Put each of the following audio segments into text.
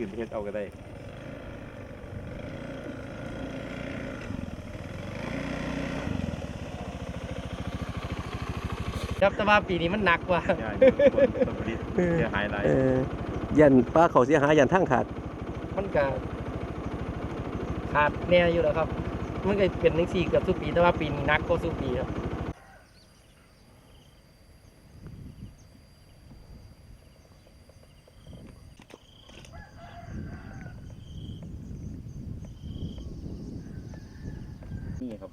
อื่นไปเฮ็ดเอาก็ได้ครับแต่ว่าปีนี้มันหนักกว่าใช่คนผลผลิตเสียหายหลายเออยันป้าเขาเสียหายยันทั้งขาด มันก็ขาดแน่อยู่แล้วครับ มันก็เป็นหนึ่งสี่เกือบทุกปีแต่ว่าปีนี้หนักก็ทุกปีครับ นี่ครับ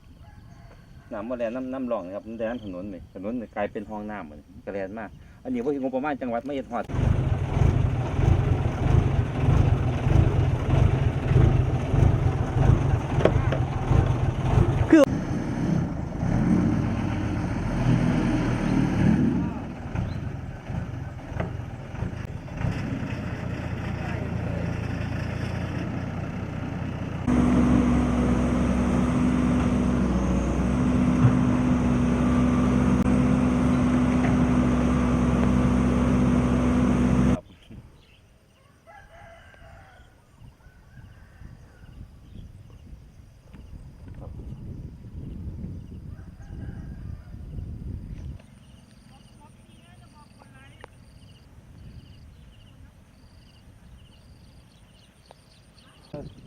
น้ำมาแลนน้ำน้ำหลองนะครับแดนถนนเลยถนนนี่กลายเป็นห้องน้ำเหมือนกระแลนมาก อันนี้ว่างบประมาณจังหวัดไม่เห็นหอด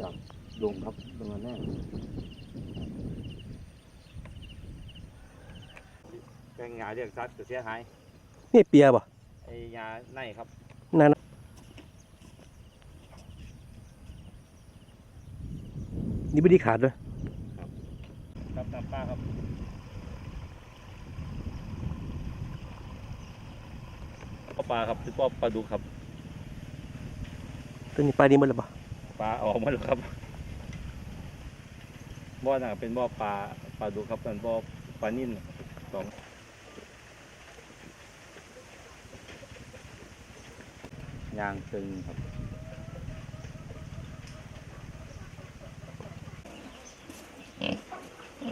จากลงครับตรงนั้นแน่แปลงหญ้าเรียกสัตว์ก็เสียหายนี่เปียบ่ไอ้หญ้าในครับนั่นนี่ไม่ได้ขาดเลยครับน้ำปลาครับปลาปลาครับคือปลาปลาดุกครับตัวนี้ปลาดีหมันหรือเปล่า ปลาออกมาแล้วครับ บ่อน่ะเป็นบ่อปลาปลาดุกครับเป็นบ่อปลานิ่นสองยางตึงครับ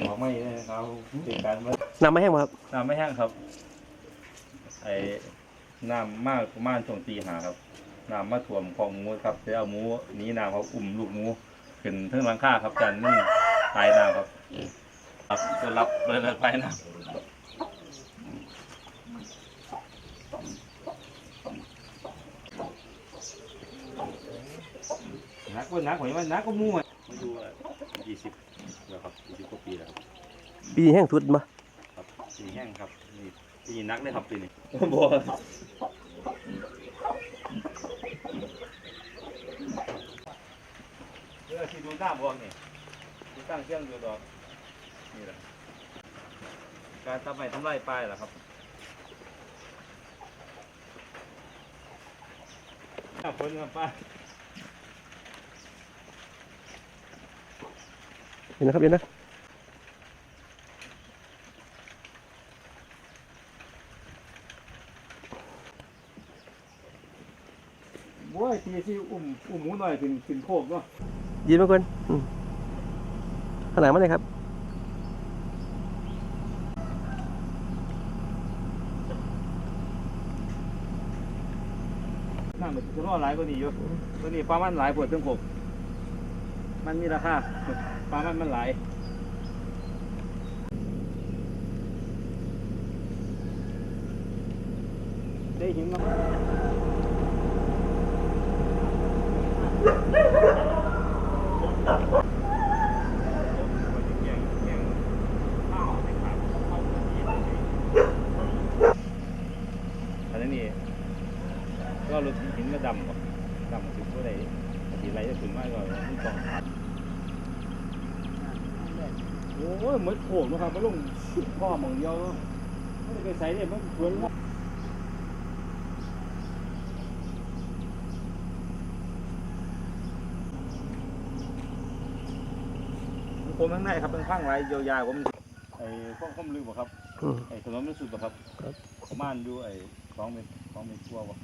ออกไม่เลยครับเป็นการว่าน้ำไม่แห้งบ่ครับ น้ำไม่แห้งครับ ไอ้น้ำมากประมาณช่วงตีหาครับ น้ำมาท่วมของหมูครับจะเอาหมูหนี้น้ำเขาอุ้มลูกหมูขึ้นเทิงหลังคาครับจันนึ่งตายน้ำครับครับจะรับเลยเลยไปน้ำนักว่านักหอยว่านักก็มูอะมาดูยี่สิบแล้วครับยี่สิบกว่าปีแล้วครับปีนี้แห้งสุดบ่ครับปีแห้งครับนี่ปีนักเลยครับปีนี้บัวเรือที่ดูห น้าบวกนี่ที่ตั้งเครื่องดูดอกนี่แหละการทำไมทำลายป้ายล่ะครับหน้าฝนครับป้าเห็นนะครับเห็นนะบัวทีที่อุ้มอุ้มหมูหน่อยขึ้นขึ้นโคกเนาะ ยืนมาก่อนขนาดมันเลยครับน้ำมันจะรอหลายกว่านี้อยู่ตัวนี้ปลามันหลายปวดถึงโคกมันมีราคาปลามันมันหลายได้เห็นมั้ง ก็รถหินมาดำบ่ดำถึงเท่าไหร่สีไรจะถึงมากกว่าที่สองโอ้ยเหมือนโขกนะครับมาลงพ่อมองเดียวเนาะไม่ได้ไปใส่เนี่ยมันสวนว่าผมข้างในครับเป็นข้างไรยาวๆผมไอ้ข้องข้อมลือบ่ครับอืมไอ้ถนนมันสุดบ่ครับครับประมาณอยู่ไอ้ สองเมตรสองเมตรกว่าบ่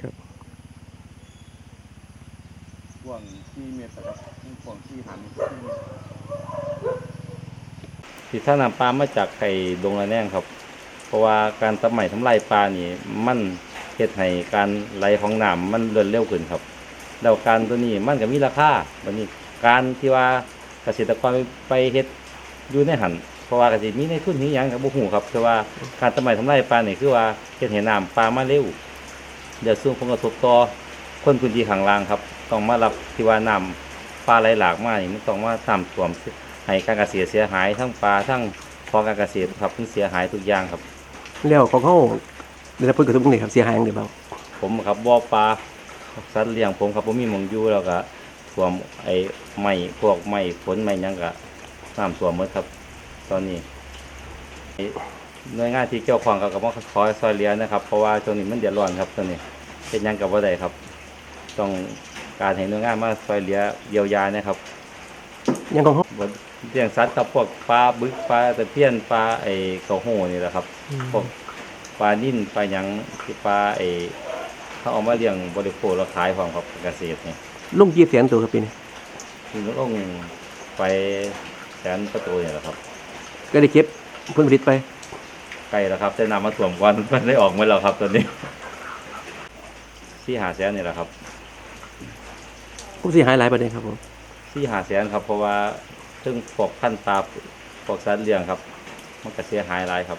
ครับกว้างสี่เมตรนะครับนี่กว้างสี่หันที่ถ้านำปลามาจากไข่ดงละแนงครับ เพราะว่าการทำใหม่ทำลายปลานี่มันเฮ็ดให้การไหลของน้ำมันเลื่อนเร็วขึ้นครับ แล้วการตัวนี้มันก็มีราคาบัดนี้การที่ว่าเกษตรกรไปเฮ็ดอยู่ในหัน เพราะว่าก็สิมีในทุนนี้ยังก็บ่ฮู้ครับแต่ว่าการทำไมทำไรปลานี่คือว่าเฮ็ดให้น้ำปลามาเร็วเดี๋ยวส่งผลกระทบต่อคนพื้นที่ข้างล่างครับ ต้องมารับที่ว่าน้ำปลาไหลหลากมานี่มันต้องมาน้ำท่วมให้การเกษตรเสียหายทั้งปลาทั้งของการเกษตรครับมันเสียหายทุกอย่างครับแล้วของเขาได้รับผลกระทบตรงไหนครับเสียหายอย่างไรบ้างผมครับบ่อปลาสัตว์เลี้ยงผมครับผมมีหมองอยู่แล้วก็ท่วมไอ้ไม้พวกไม้ฝนไม้หยังก็น้ำท่วมหมดครับ ตอนนี้ไอ้หน่วยงานที่เกี่ยวข้องก็ก็มาขอซอยเหลือนะครับ เพราะว่าช่วงนี้มันเดือดร้อนครับตอนนี้เป็นหยังกับว่าใดครับ ต้องการให้หน่วยงานมาซอยเหลือเยียวยานะครับอยังของเขาบ่เลี้ยงสัตว์กับพวกปลาบึกปลาตะเพียนปลาไอ้กระโหนี่แหละครับพวกปลานิ่นปลาหยังที่ปลาไอ้เขาเอามาเลี้ยงบริโภคแล้วขายของครับเกษตรเนี่ยลุงกี่แสนตัวครับปีนี้คือต้องไปแสนประตูเนี่ยแหละครับ ก็ได้เก็บผลผลิตไปใกล้แล้วครับจะนำมาถ่วมก่อนมันได้ออกมาแล้วครับตอนนี้ที่หาแสนนี่แหละครับผมเสียหายหลายประเด็นครับผมที่หาแสนครับ เพราะว่าซึ่งพวกขั้นตาพวกสัตว์เลี้ยงครับ มันก็เสียหายหลายครับ